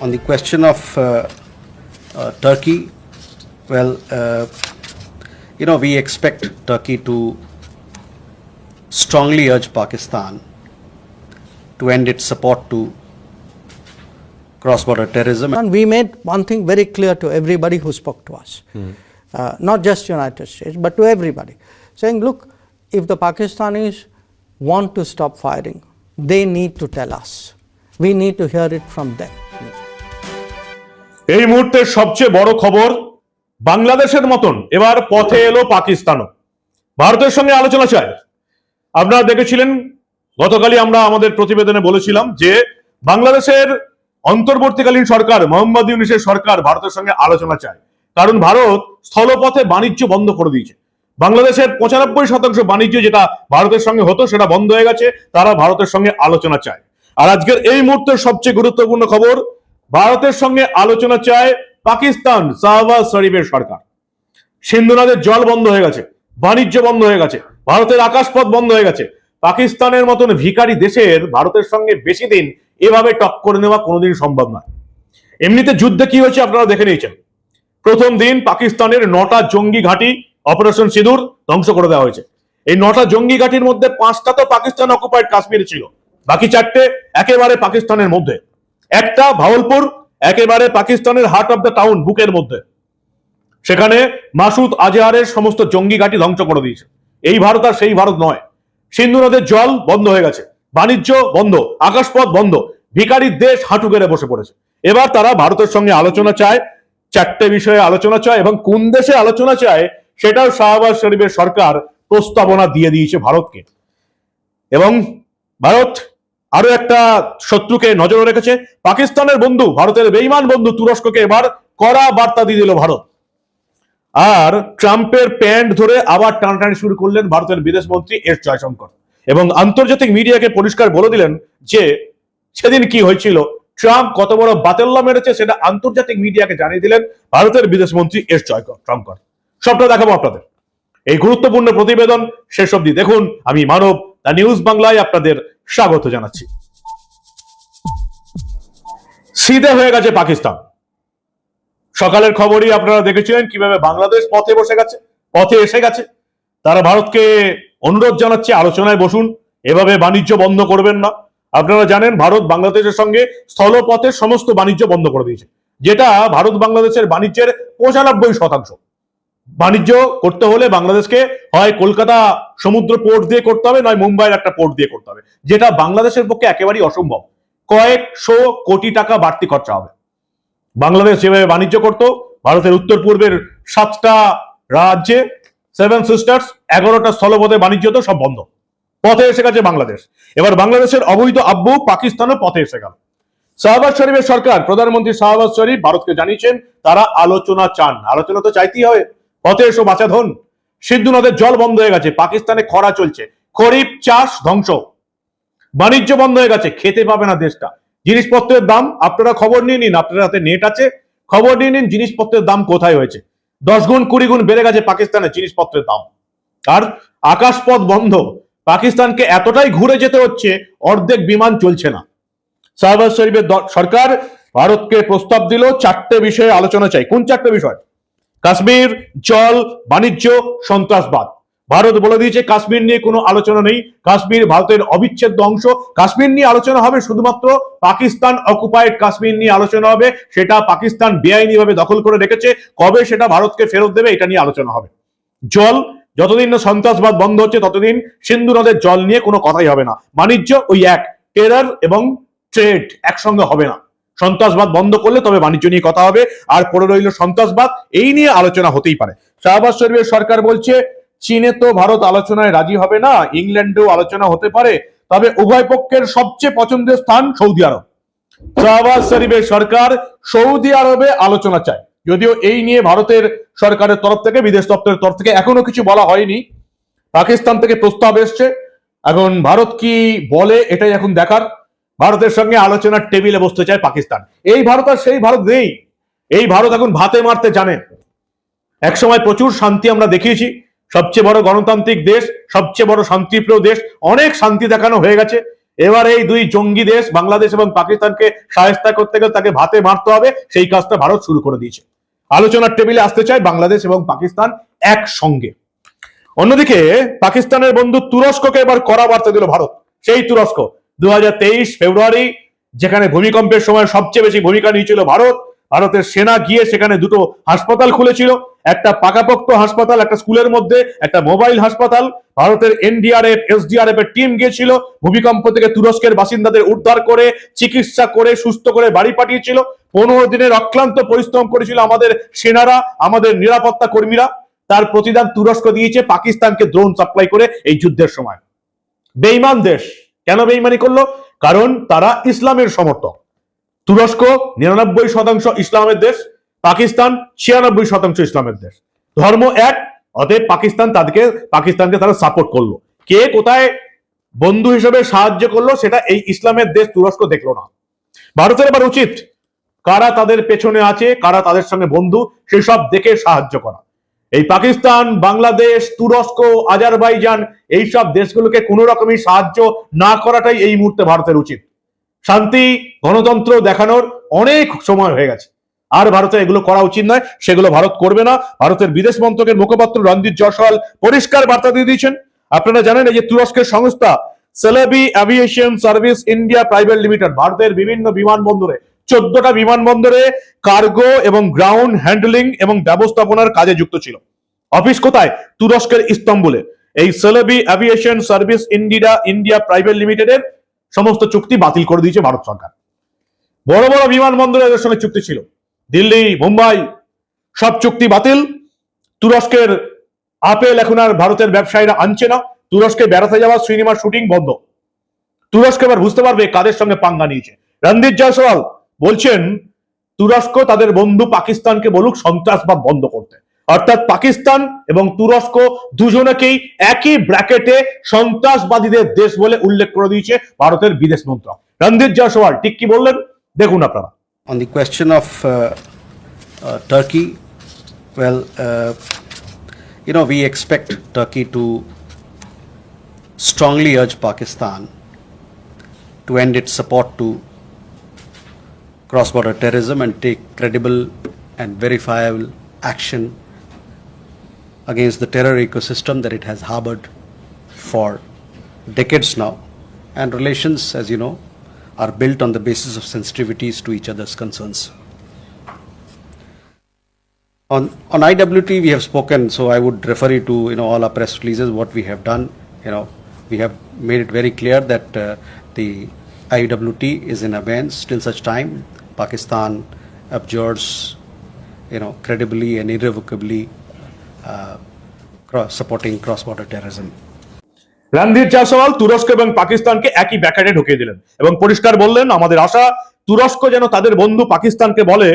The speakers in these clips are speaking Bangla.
on the question of uh, uh, Turkey, well, uh, you know, we expect Turkey to strongly urge Pakistan to end its support to cross border terrorism. And we made one thing very clear to everybody who spoke to us, uh, not just United States, but to everybody, saying, look, if the Pakistanis want to stop firing, they need to tell us. We need to hear it from them. এই মুহূর্তের সবচেয়ে বড় খবর বাংলাদেশের মতন। এবার পথে এলো পাকিস্তানও। ভারতের সঙ্গে আলোচনা চায় আপনারা দেখেছিলেন, গতকালই আমরা আমাদের প্রতিবেদনে বলেছিলাম যে বাংলাদেশের অন্তর্বর্তীকালীন সরকার, মোহাম্মদ ইউনিসের সরকার ভারতের সঙ্গে আলোচনা চায়। কারণ ভারত স্থলপথে বাণিজ্য বন্ধ করে দিয়েছে। বাংলাদেশের পঁচানব্বই শতাংশ বাণিজ্য যেটা ভারতের সঙ্গে হতো, সেটা বন্ধ হয়ে গেছে, তারা ভারতের সঙ্গে আলোচনা চায়। আর আজকের এই মুহূর্তের সবচেয়ে গুরুত্বপূর্ণ খবর ভারতের সঙ্গে আলোচনা চায় পাকিস্তান, শাহবাজ শরীফের সরকার। সিন্ধু নদের জল বন্ধ হয়ে গেছে, বাণিজ্য বন্ধ হয়ে গেছে, ভারতের আকাশপথ বন্ধ হয়ে গেছে। পাকিস্তানের মতন ভিখারি দেশের ভারতের সঙ্গে বেশি দিন এভাবে টক্কর নেওয়া কোনোদিন সম্ভব নয়। এমনিতে যুদ্ধে কি হয়েছে আপনারা দেখে নিয়েছেন। প্রথম দিন পাকিস্তানের নটা জঙ্গি ঘাঁটি অপারেশন সিঁদুর ধ্বংস করে দেওয়া হয়েছে। এই নটা জঙ্গি ঘাঁটির মধ্যে পাঁচটা তো পাকিস্তান অকুপাইড কাশ্মীরে ছিল। বাকি চারটে একেবারে পাকিস্তানের মধ্যে। একটা ভাওলপুর, একেবারে পাকিস্তানের হার্ট অফ দ্য টাউন বুকের মধ্যে। সেখানে মাসুদ আজহারের সমস্ত জঙ্গি ঘাঁটি ধ্বংস করে দিয়েছে। এই ভারত আর সেই ভারত নয়। সিন্ধু নদের জল বন্ধ হয়ে গেছে। বাণিজ্য বন্ধ, আকাশপথ বন্ধ। ভিকারির দেশ হাঁটু গেড়ে বসে পড়েছে। এবার তারা ভারতের সঙ্গে আলোচনা চায়, চারটে বিষয়ে আলোচনা চায় এবং কোন দেশে আলোচনা চায়, সেটাও শাহবাজ শরীফের সরকার প্রস্তাবনা দিয়ে দিয়েছে ভারতকে। এবং ভারত আরও একটা শত্রুকে নজরে রেখেছে। পাকিস্তানের বন্ধু, ভারতের বেইমান বন্ধু তুরস্ককে এবার কড়া বার্তা দিয়ে দিল ভারত। আর ট্রাম্পের প্যান্ট ধরে আবার টানাটানি শুরু করলেন ভারতের বিদেশ মন্ত্রী এস জয়শঙ্কর। এবং আন্তর্জাতিক মিডিয়াকে পরিষ্কার বলে দিলেন যে, সেদিন কি হয়েছিল, ট্রাম্প কত বড় বাতেল্লা মেরেছে সেটা আন্তর্জাতিক মিডিয়াকে জানিয়ে দিলেন ভারতের বিদেশ মন্ত্রী এস জয়শঙ্কর। সবটা দেখাবো আপনাদের। এই গুরুত্বপূর্ণ প্রতিবেদন শেষ অবধি দেখুন। আমি মানব দ্য নিউজ বাংলায় আপনাদের স্বাগত জানাচ্ছি। সিধে হয়ে গেছে পাকিস্তান। সকালের খবরই আপনারা দেখেছিলেন কীভাবে বাংলাদেশ পথে বসে গেছে, পথে এসে গেছে। তারা ভারতকে অনুরোধ জানাচ্ছে, আলোচনায় বসুন, এভাবে বাণিজ্য বন্ধ করবেন না। আপনারা জানেন, ভারত বাংলাদেশের সঙ্গে স্থলপথের সমস্ত বাণিজ্য বন্ধ করে দিয়েছে, যেটা ভারত বাংলাদেশের বাণিজ্যের পঁচানব্বই শতাংশ। বাণিজ্য করতে হলে বাংলাদেশকে হয় কলকাতা সমুদ্র পোর্ট দিয়ে করতে হবে, নয় মুম্বাইয়ের একটা পোর্ট দিয়ে করতে হবে। যেটা বাংলাদেশের পক্ষে একেবারেই অসম্ভব। কয়েকশো কোটি টাকা বাড়তি খরচা হবে। বাংলাদেশ যেভাবে বাণিজ্য করত, ভারতের উত্তর পূর্বের সাতটা রাজ্যে সেভেন সিস্টার্স এগারোটা স্থলপথে বাণিজ্য তো সব বন্ধ। পথে এসে গেছে বাংলাদেশ। এবার বাংলাদেশের অবৈধ আব্বু পাকিস্তানও পথে এসে গেল। শাহবাজ শরীফের সরকার, প্রধানমন্ত্রী শাহবাজ শরীফ ভারতকে জানিয়েছেন, তারা আলোচনা চান। আলোচনা তো চাইতেই হবে। পথে এসো, বাঁচা ধন। সিন্ধু নদের জল বন্ধ হয়ে গেছে, পাকিস্তানে খরা চলছে। খরিফ চাষ ধ্বংস। বাণিজ্য বন্ধ হয়ে গেছে, খেতে পাবে না দেশটা। জিনিসপত্রের দাম, আপনারা খবর নিয়ে নিন, আপনার হাতে নেট আছে। খবর নিয়ে নিন, জিনিসপত্রের দাম কোথায় হয়েছে। দশ গুণ, কুড়ি গুণ বেড়ে গেছে পাকিস্তানের জিনিসপত্রের দাম। আর আকাশপথ বন্ধ। পাকিস্তানকে এতটাই ঘুরে যেতে হচ্ছে, অর্ধেক বিমান চলছে না। শাহবাজ শরীফের সরকার ভারতকে প্রস্তাব দিল, চারটে বিষয়ে আলোচনা চাই। কোন চারটে বিষয়? কাশ্মীর, জল, বাণিজ্য, সন্ত্রাসবাদ। ভারত বলে দিয়েছে, কাশ্মীর নিয়ে কোনো আলোচনা নেই। কাশ্মীর ভারতের অবিচ্ছেদ্য অংশ। কাশ্মীর নিয়ে আলোচনা হবে শুধুমাত্র পাকিস্তান অকুপাইড কাশ্মীর নিয়ে আলোচনা হবে। সেটা পাকিস্তান বেআইনি ভাবে দখল করে রেখেছে। কবে সেটা ভারতকে ফেরত দেবে, এটা নিয়ে আলোচনা হবে। জল, যতদিন না সন্ত্রাসবাদ বন্ধ হচ্ছে, ততদিন সিন্ধু নদের জল নিয়ে কোনো কথাই হবে না। বাণিজ্য ওই এক। টেরার এবং ট্রেড একসঙ্গে হবে না। সন্ত্রাসবাদ বন্ধ করলে তবে বাণিজ্য নিয়ে কথা হবে। আর পড়ে রইল সন্ত্রাসবাদ, এই নিয়ে আলোচনা হতেই পারে। শাহবাজ শরীফের সরকার বলছে, চীনে তো ভারত আলোচনায় রাজি হবে না, ইংল্যান্ডেও আলোচনা হতে পারে, তবে উভয় পক্ষের সবচেয়ে পছন্দের স্থান সৌদি আরব। শাহবাজ শরীফের সরকার সৌদি আরবে আলোচনা চায়। যদিও এই নিয়ে ভারতের সরকারের তরফ থেকে, বিদেশ দপ্তরের তরফ থেকে এখনও কিছু বলা হয়নি। পাকিস্তান থেকে প্রস্তাব এসছে। এখন ভারত কি বলে, এটাই এখন দেখার। ভারতের সঙ্গে আলোচনার টেবিলে বসতে চায় পাকিস্তান। এই ভারত আর সেই ভারত নেই। এই ভারত এখন ভাতে মারতে জানে। একসময় প্রচুর শান্তি আমরা দেখিয়েছি। সবচেয়ে বড় গণতান্ত্রিক দেশ, সবচেয়ে বড় শান্তিপ্রিয় দেশ, অনেক শান্তি দেখানো হয়ে গেছে। এবার এই দুই জঙ্গি দেশ, বাংলাদেশ এবং পাকিস্তানকে সাহেস্তা করতে গেলে তাকে ভাতে মারতে হবে, সেই কাজটা ভারত শুরু করে দিয়েছে। আলোচনার টেবিলে আসতে চায় বাংলাদেশ এবং পাকিস্তান একসঙ্গে। অন্যদিকে পাকিস্তানের বন্ধু তুরস্ককে এবার কড়া বার্তা দিল ভারত। সেই তুরস্ক দু হাজার তেইশ ফেব্রুয়ারি, যেখানে ভূমিকম্পের সময় সবচেয়ে বেশি ভূমিকা নিয়েছিল ভারত, ভারতের সেনা গিয়ে সেখানে দুটো হাসপাতাল খুলেছিল, একটা পাকাপোক্ত হাসপাতাল, একটা স্কুলের মধ্যে, একটা মোবাইল হাসপাতাল। ভারতের এনডিআরএফ, এসডিআরএফ এর টিম গিয়েছিল, ভূমিকম্প থেকে তুরস্কের বাসিন্দাদের উদ্ধার করে, চিকিৎসা করে, সুস্থ করে বাড়ি পাঠিয়েছিল। পনেরো দিনের অক্লান্ত পরিশ্রম করেছিল আমাদের সেনারা, আমাদের নিরাপত্তা কর্মীরা। তার প্রতিদান তুরস্ক দিয়েছে, পাকিস্তানকে ড্রোন সাপ্লাই করে এই যুদ্ধের সময়। বেইমান দেশ। কেন বেইমানি করল? কারণ তারা ইসলামের সমর্থক। তুরস্ক নিরানব্বই শতাংশ ইসলামের দেশ, পাকিস্তান ছিয়ানব্বই শতাংশ ইসলামের দেশ। ধর্ম এক, অতএব পাকিস্তান তাদেরকে, পাকিস্তানকে তারা সাপোর্ট করল। কে কোথায় বন্ধু হিসেবে সাহায্য করল সেটা এই ইসলামের দেশ তুরস্ক দেখল না। ভারতের এবার উচিত, কারা তাদের পেছনে আছে, কারা তাদের সঙ্গে বন্ধু, সেসব দেখে সাহায্য করা। এই পাকিস্তান, বাংলাদেশ, তুরস্ক, আজারবাইজান, এইসব দেশগুলোকে কোনো রকমই সাহায্য না করাটাই এই মুহূর্তে ভারতের উচিত। শান্তি, গণতন্ত্র দেখানোর অনেক সময় হয়ে গেছে। আর ভারতে এগুলো করা উচিত নয়, সেগুলো ভারত করবে না। ভারতের বিদেশ মন্ত্রকের মুখপাত্র রণদীপ জয়সওয়াল পরিষ্কার বার্তা দিয়ে দিয়েছেন। আপনারা জানেন এই যে তুরস্কের সংস্থা, Celebi aviation service India private limited, ভারতের বিভিন্ন বিমানবন্দরে চোদ্দটা বিমানবন্দরে কার্গো এবং গ্রাউন্ড হ্যান্ডলিং এবং ব্যবস্থাপনার কাজে যুক্ত ছিল। অফিস কোথায়? তুরস্কের ইস্তাম্বুলে। এই Celebi aviation service India India private লিমিটেডের সমস্ত চুক্তি বাতিল করে দিয়েছে ভারত সরকার। বড় বড় বিমানবন্দরে এদের সঙ্গে চুক্তি ছিল। দিল্লি, মুম্বাই, সব চুক্তি বাতিল। তুরস্কের আপেল এখন আর ভারতের ব্যবসায়ীরা আনছে না। তুরস্কে বেড়াতে যাওয়া সিনেমার শুটিং বন্ধ। তুরস্ক এবার বুঝতে পারবে কাদের সঙ্গে পাঙ্গা নিয়েছে। রণদীপ জয়সওয়াল বলছেন তুরস্ক তাদের বন্ধু পাকিস্তানকে বলুক সন্ত্রাসবাদ বন্ধ করতে। অর্থাৎ পাকিস্তান এবং তুরস্ক দুজনেকেই একই ব্র্যাকেটে সন্ত্রাসবাদীদের দেশ বলে উল্লেখ করে দিয়েছে ভারতের বিদেশ মন্ত্রক। রণদীপ জয়সওয়াল ঠিক কি বললেন? দেখুন আপনারা। On the question of Turkey uh, you know, we expect Turkey to strongly urge Pakistan to end its support to cross border terrorism and take credible and verifiable action against the terror ecosystem that it has harbored for decades now. And relations, as you know, are built on the basis of sensitivities to each other's concerns. On, on IWT, we have spoken, so I would refer you to, you know, all our press releases, what we have done. You know, we have made it very clear that uh, the IWT is in abeyance till such time Pakistan abjures, you know, credibly and irrevocably uh, cross, supporting cross-border terrorism. Randhir Jaiswal তুরস্ক এবং পাকিস্তানকে একই ব্যাকেটে ঢুকিয়ে দিলেন এবং পরিষ্কার বললেন আমাদের আশা তুরস্ক যেন তাদের বন্ধু পাকিস্তানকে বলে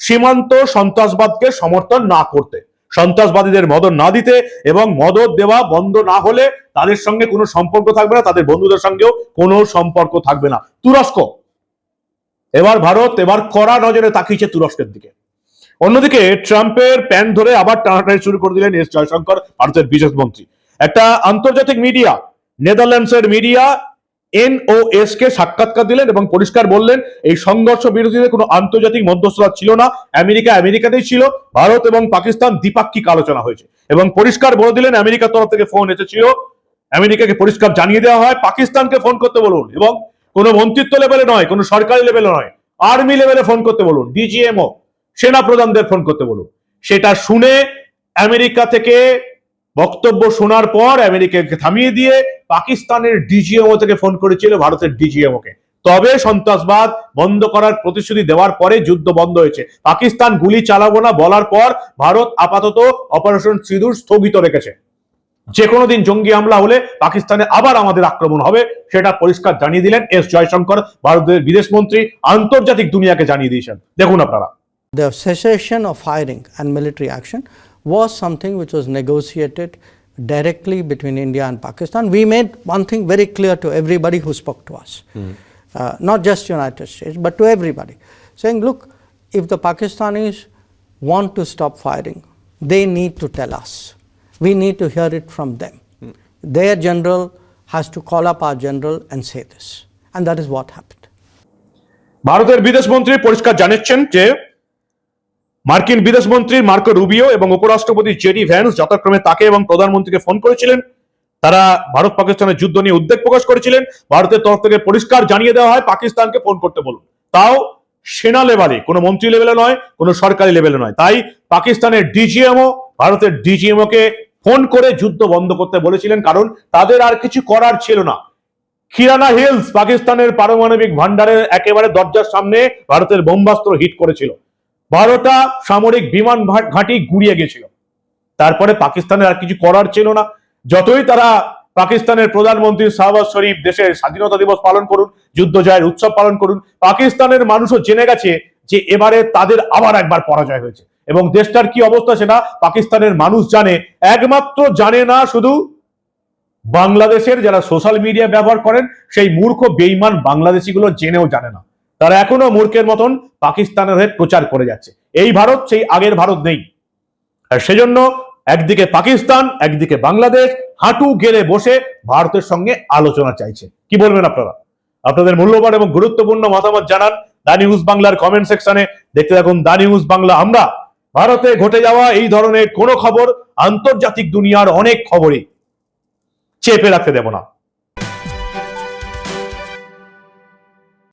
সীমান্ত সন্ত্রাসবাদকে সমর্থন না করতে সন্ত্রাসবাদীদের মদত না দিতে এবং মদত দেওয়া বন্ধ না হলে তাদের সঙ্গে কোনো সম্পর্ক থাকবে না তাদের বন্ধুদের সঙ্গেও কোনো সম্পর্ক থাকবে না তুরস্ক এবার ভারত, এবার কড়া নজরে তাকিয়েছে তুরস্কের দিকে। অন্যদিকে ট্রাম্পের প্যান ধরে আবার টানাটানি শুরু করে দিলেন এস জয়শঙ্কর, ভারতের বিদেশ মন্ত্রী। একটা আন্তর্জাতিক মিডিয়া, নেদারল্যান্ডসের মিডিয়া এনওএস কে সাক্ষাৎকার দিলেন এবং পরিষ্কার বললেন, এই সংঘর্ষ বিরোধীদের কোনো আন্তর্জাতিক মধ্যস্থতা ছিল না, আমেরিকা আমেরিকাতেই ছিল, ভারত এবং পাকিস্তান দ্বিপাক্ষিক আলোচনা হয়েছে। এবং পরিষ্কার বলে দিলেন, আমেরিকার তরফ থেকে ফোন এসেছিল, আমেরিকাকে পরিষ্কার জানিয়ে দেওয়া হয়, পাকিস্তানকে ফোন করতে বলুন এবং কোনো মন্ত্রিত্ব লেভেলে নয়, কোনো সরকারি লেভেলে নয়। আর্মি লেভেলে ফোন করতে বলুন ডিজিএমও সেনা প্রধানদের ফোন করতে বলুন। সেটা শুনে আমেরিকা থেকে বক্তব্য শোনার পর আমেরিকাকে থামিয়ে দিয়ে পাকিস্তানের ডিজিএমও থেকে ফোন করেছিল ভারতের ডিজিএমও কে তবে সন্ত্রাসবাদ বন্ধ করার প্রতিশ্রুতি দেওয়ার পরে যুদ্ধ বন্ধ হয়েছে। পাকিস্তান গুলি চালাবো না বলার পর ভারত আপাতত অপারেশন সিঁদুর স্থগিত রেখেছে। যে কোনো দিন জঙ্গি হামলা হলে পাকিস্তানে আবার আমাদের আক্রমণ হবে সেটা পরিষ্কার জানিয়ে দিলেন এস জয়শঙ্কর ভারতের বিদেশ মন্ত্রী আন্তর্জাতিক দুনিয়াকে জানিয়ে দিয়েছেন। দেখুন আপনারা। The cessation of firing and military action was something which was negotiated directly between India and Pakistan we made one thing very clear to everybody who spoke to us not just United States but to everybody saying look if the Pakistanis want to stop firing they need to tell us We need to hear it from them. Mm. Their general has to call up our general and say this. And that is what happened. ভারতের বিদেশ মন্ত্রী পরিষ্কার জানিয়েছেন যে মার্কিন বিদেশ মন্ত্রী মার্কো রুবিও এবং উপরাষ্ট্রপতি জেডি ভ্যান্স যথাক্রমে তাকে এবং প্রধানমন্ত্রীকে ফোন করেছিলেন তারা ভারত পাকিস্তানের যুদ্ধ নিয়ে উদ্বেগ প্রকাশ করেছিলেন ভারতের তরফ থেকে পরিষ্কার জানিয়ে দেওয়া হয় পাকিস্তানকে ফোন করতে বলুন তাও সেনা লেভেলে কোনো মন্ত্রী লেভেলে নয় কোনো সরকারি লেভেলে নয় তাই পাকিস্তানের ডিজিএমও ভারতের ডিজিএমও কে ফোন করে যুদ্ধ বন্ধ করতে বলেছিলেন, কারণ তাদের আর কিছু করার ছিল না। খিরানা হিলস পাকিস্তানের পারমাণবিক ভান্ডারের একেবারে দরজার সামনে ভারতের বোম্বাস্ত্র হিট করেছিল। বারোটা সামরিক বিমান ঘাঁটি গুড়িয়ে গেছিল। তারপরে পাকিস্তানের আর কিছু করার ছিল না। যতই তারা পাকিস্তানের প্রধানমন্ত্রী শাহবাজ শরীফ দেশের স্বাধীনতা দিবস পালন করুন, যুদ্ধ জয়ের উৎসব পালন করুন, পাকিস্তানের মানুষও জেনে গেছে যে এবারে তাদের আবার একবার পরাজয় হয়েছে। এবং দেশটার কি অবস্থা সেটা পাকিস্তানের মানুষ জানে। একমাত্র জানে না শুধু বাংলাদেশের যারা সোশ্যাল মিডিয়া ব্যবহার করেন, সেই মূর্খ বেইমান বাংলাদেশিগুলো জেনেও জানে না। তারা এখনও মূর্খের মতন পাকিস্তানের হয়ে প্রচার করে যাচ্ছে। এই ভারত, সেই আগের ভারত নেই। আর সেজন্য একদিকে পাকিস্তান, একদিকে বাংলাদেশ, হাঁটু গেড়ে বসে ভারতের সঙ্গে আলোচনা চাইছে। কি বলবেন আপনারা? আপনাদের মূল্যবান এবং গুরুত্বপূর্ণ মতামত জানান। দা নিউজ বাংলার কমেন্ট সেকশনে দেখতে থাকুন দা নিউজ বাংলা। আমরা ভারতে ঘটে যাওয়া এই ধরনের কোনো খবর আন্তর্জাতিক দুনিয়ার অনেক খবরই চেপে রাখতে দেব না।